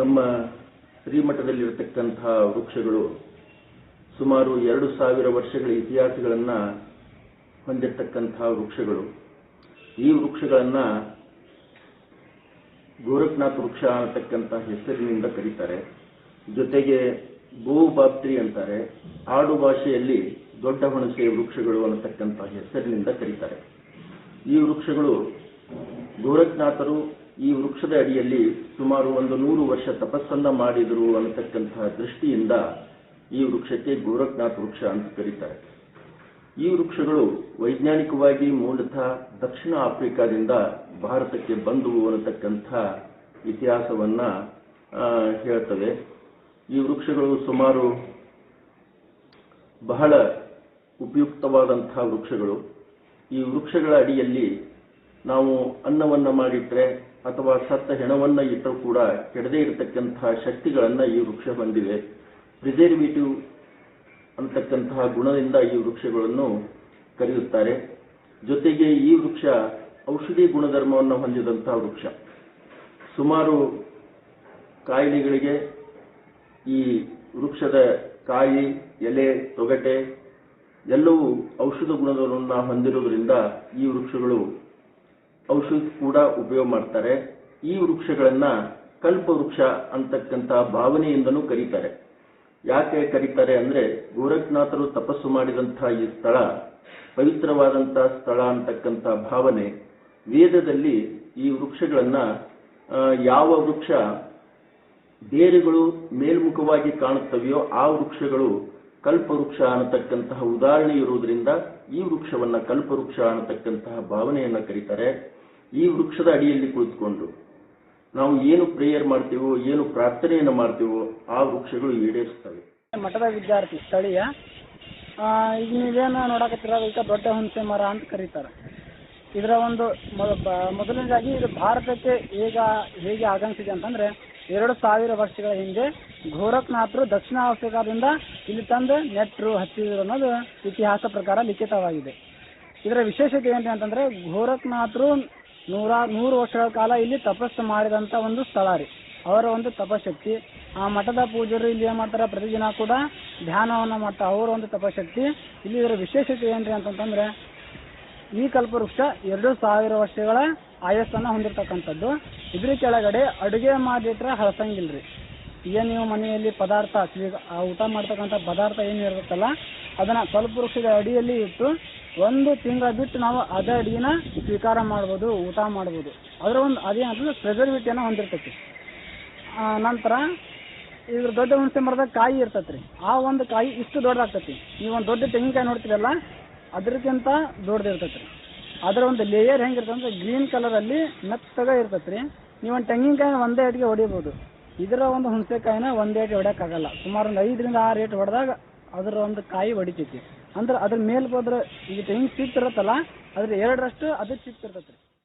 ನಮ್ಮ ಶ್ರೀಮಠದಲ್ಲಿರತಕ್ಕಂತಹ ವೃಕ್ಷಗಳು ಸುಮಾರು ಎರಡು ಸಾವಿರ ವರ್ಷಗಳ ಇತಿಹಾಸಗಳನ್ನು ಹೊಂದಿರತಕ್ಕಂತಹ ವೃಕ್ಷಗಳು. ಈ ವೃಕ್ಷಗಳನ್ನ ಗೋರಖ್ನಾಥ್ ವೃಕ್ಷ ಅನ್ನತಕ್ಕಂಥ ಹೆಸರಿನಿಂದ ಕರೀತಾರೆ. ಜೊತೆಗೆ ಗೋಬಾಪ್ತ್ರಿ ಅಂತಾರೆ. ಆಡು ಭಾಷೆಯಲ್ಲಿ ದೊಡ್ಡ ಹುಣಸೆ ವೃಕ್ಷಗಳು ಅನ್ನತಕ್ಕಂಥ ಹೆಸರಿನಿಂದ ಕರೀತಾರೆ. ಈ ವೃಕ್ಷಗಳು ಗೋರಖ್ನಾಥರು ಈ ವೃಕ್ಷದ ಅಡಿಯಲ್ಲಿ ಸುಮಾರು ಒಂದು ನೂರು ವರ್ಷ ತಪಸ್ಸನ್ನ ಮಾಡಿದರು ಅನ್ನತಕ್ಕಂತಹ ದೃಷ್ಟಿಯಿಂದ ಈ ವೃಕ್ಷಕ್ಕೆ ಗೋರಖ್ನಾಥ್ ವೃಕ್ಷ ಅಂತ ಕರೀತಾರೆ. ಈ ವೃಕ್ಷಗಳು ವೈಜ್ಞಾನಿಕವಾಗಿ ಮೂಲತಃ ದಕ್ಷಿಣ ಆಫ್ರಿಕಾದಿಂದ ಭಾರತಕ್ಕೆ ಬಂದವು ಅನ್ನತಕ್ಕಂಥ ಇತಿಹಾಸವನ್ನ ಹೇಳ್ತವೆ. ಈ ವೃಕ್ಷಗಳು ಸುಮಾರು ಬಹಳ ಉಪಯುಕ್ತವಾದಂತಹ ವೃಕ್ಷಗಳು. ಈ ವೃಕ್ಷಗಳ ಅಡಿಯಲ್ಲಿ ನಾವು ಅನ್ನವನ್ನ ಮಾಡಿಟ್ರೆ ಅಥವಾ ಸತ್ತ ಹೆಣವನ್ನ ಇಟ್ಟರೂ ಕೂಡ ಕೆಡದೇ ಇರತಕ್ಕಂತಹ ಶಕ್ತಿಗಳನ್ನ ಈ ವೃಕ್ಷ ಹೊಂದಿವೆ. ಪ್ರಿಸರ್ವೇಟಿವ್ ಅಂತಕ್ಕಂತಹ ಗುಣದಿಂದ ಈ ವೃಕ್ಷಗಳನ್ನು ಕರೆಯುತ್ತಾರೆ. ಜೊತೆಗೆ ಈ ವೃಕ್ಷ ಔಷಧಿ ಗುಣಧರ್ಮವನ್ನು ಹೊಂದಿದಂತಹ ವೃಕ್ಷ. ಸುಮಾರು ಕಾಯಿಲೆಗಳಿಗೆ ಈ ವೃಕ್ಷದ ಕಾಯಿ, ಎಲೆ, ತೊಗಟೆ ಎಲ್ಲವೂ ಔಷಧ ಗುಣಗಳನ್ನು ಹೊಂದಿರುವುದರಿಂದ ಈ ವೃಕ್ಷಗಳು ಔಷಧ ಕೂಡ ಉಪಯೋಗ ಮಾಡ್ತಾರೆ. ಈ ವೃಕ್ಷಗಳನ್ನ ಕಲ್ಪ ವೃಕ್ಷ ಅಂತಕ್ಕಂಥ ಭಾವನೆಯಿಂದನೂ ಕರೀತಾರೆ. ಯಾಕೆ ಕರೀತಾರೆ ಅಂದ್ರೆ ಗೋರಖ್ನಾಥರು ತಪಸ್ಸು ಮಾಡಿದಂತಹ ಈ ಸ್ಥಳ ಪವಿತ್ರವಾದಂತಹ ಸ್ಥಳ ಅಂತಕ್ಕಂಥ ಭಾವನೆ. ವೇದದಲ್ಲಿ ಈ ವೃಕ್ಷಗಳನ್ನ ಯಾವ ವೃಕ್ಷ ಬೇರುಗಳು ಮೇಲ್ಮುಖವಾಗಿ ಕಾಣುತ್ತವೆಯೋ ಆ ವೃಕ್ಷಗಳು ಕಲ್ಪವೃಕ್ಷ ಅನ್ನತಕ್ಕಂತಹ ಉದಾಹರಣೆ ಇರುವುದರಿಂದ ಈ ವೃಕ್ಷವನ್ನ ಕಲ್ಪವೃಕ್ಷ ಅನ್ನತಕ್ಕಂತಹ ಭಾವನೆಯನ್ನ ಕರೀತಾರೆ. ಈ ವೃಕ್ಷದ ಅಡಿಯಲ್ಲಿ ಕುಳಿತುಕೊಂಡು ನಾವು ಏನು ಪ್ರೇಯರ್ ಮಾಡ್ತೀವೋ, ಏನು ಪ್ರಾರ್ಥನೆಯನ್ನು ಮಾಡ್ತೀವೋ, ಆ ವೃಕ್ಷಗಳು ಈಡೇರಿಸ್ತವೆ ಮಠದ ವಿದ್ಯಾರ್ಥಿ, ಸ್ಥಳೀಯ ಈಗ ನೋಡಕತ್ತಿರ ಇದಕ್ಕೆ ದೊಡ್ಡ ಹುಣಸೆ ಮರ ಅಂತ ಕರೀತಾರೆ. ಇದರ ಒಂದು ಮೊದ- ಮೊದಲನೇದಾಗಿ ಇದು ಭಾರತಕ್ಕೆ ಈಗ ಹೇಗೆ ಆಗಮಿಸಿದೆ ಅಂತಂದ್ರೆ, ಎರಡು ಸಾವಿರ ವರ್ಷಗಳ ಹಿಂದೆ ಗೋರಖ್ನಾಥರು ದಕ್ಷಿಣ ಆಫ್ರಿಕಾದಿಂದ ಇಲ್ಲಿ ತಂದು ನೆಟ್ರು ಹಚ್ಚಿದ್ರು ಅನ್ನೋದು ಇತಿಹಾಸ ಪ್ರಕಾರ ಲಿಖಿತವಾಗಿದೆ. ಇದರ ವಿಶೇಷತೆ ಏನು ಅಂತಂದ್ರೆ, ಗೋರಖ್ನಾಥರು ನೂರ, ನೂರು ವರ್ಷಗಳ ಕಾಲ ಇಲ್ಲಿ ತಪಸ್ಸು ಮಾಡಿದಂತ ಒಂದು ಸ್ಥಳ ರೀ. ಅವರ ಒಂದು ತಪಶಕ್ತಿ. ಆ ಮಠದ ಪೂಜಾರಿ ಇಲ್ಲಿ ಏನ್ ಮಾಡ್ತಾರ? ಪ್ರತಿದಿನ ಕೂಡ ಧ್ಯಾನವನ್ನ ಮಾಡ್ತಾರೆ ಅವರ ಒಂದು ತಪಶಕ್ತಿ. ಇಲ್ಲಿ ಇದರ ವಿಶೇಷತೆ ಏನ್ರಿ ಅಂತಂತಂದ್ರೆ, ಈ ಕಲ್ಪವೃಕ್ಷ ಎರಡು ಸಾವಿರ ವರ್ಷಗಳ ಆಯಸ್ಸನ್ನ ಹೊಂದಿರತಕ್ಕಂಥದ್ದು. ಇದ್ರ ಕೆಳಗಡೆ ಅಡುಗೆ ಮಾಡಿಟ್ರೆ ಹಳಸಂಗಿಲ್ರಿ. ಏನ್ ನೀವು ಮನೆಯಲ್ಲಿ ಪದಾರ್ಥ ಆ ಊಟ ಮಾಡ್ತಕ್ಕಂಥ ಪದಾರ್ಥ ಏನು ಇರುತ್ತಲ್ಲ, ಅದನ್ನ ಕಲ್ಪವೃಕ್ಷದ ಅಡಿಯಲ್ಲಿ ಇಟ್ಟು ಒಂದು ತಿಂಗಳ ಬಿಟ್ಟು ನಾವು ಅದೇ ಅಡಿಗೆನ ಸ್ವೀಕಾರ ಮಾಡ್ಬೋದು, ಊಟ ಮಾಡ್ಬೋದು. ಅದರ ಒಂದು ಅದೇನಂತಂದ್ರೆ ಪ್ರೆಸರ್ವಿಟಿಯನ್ನು ಹೊಂದಿರ್ತೈತಿ. ನಂತರ ಇದ್ರ ದೊಡ್ಡ ಹುಣಸೆ ಮರದ ಕಾಯಿ ಇರ್ತೈತ್ರಿ. ಆ ಒಂದು ಕಾಯಿ ಇಷ್ಟು ದೊಡ್ಡದಾಗ್ತೈತಿ. ಈ ಒಂದು ದೊಡ್ಡ ತೆಂಗಿನಕಾಯಿ ನೋಡ್ತೀರಲ್ಲ ಅದಕ್ಕಿಂತ ರೀ ಅದರ ಒಂದು ಲೇಯರ್ ಹೆಂಗಿರ್ತಂದ್ರೆ ಗ್ರೀನ್ ಕಲರ್ ಅಲ್ಲಿ ಮೆತ್ತಗ ರೀ ನೀವು ಒಂದು ತೆಂಗಿನಕಾಯಿ ಒಂದೇ ಅಡಿಗೆ ಹೊಡಿಬೋದು. ಇದರ ಒಂದು ಹುಣಸೆಕಾಯಿನ ಒಂದ್ ರೇಟ್ ಹೊಡ್ಯಕ್ಕಾಗಲ್ಲ. ಸುಮಾರು ಒಂದು ಐದರಿಂದ ಆರು ರೇಟ್ ಹೊಡೆದಾಗ ಅದರ ಒಂದು ಕಾಯಿ ಹೊಡಿತೈತಿ ಅಂದ್ರೆ ಅದ್ರ ಮೇಲ್ ಹೋದ್ರೆ ಈಗ ತೆಂಗಿನ ಚಿಪ್ಸ್ ಇರುತ್ತಲ್ಲ, ಅದ್ರ ಎರಡರಷ್ಟು ಅದು ಚಿಪ್ಸ್ ಇರ್ತೈತ್ರಿ.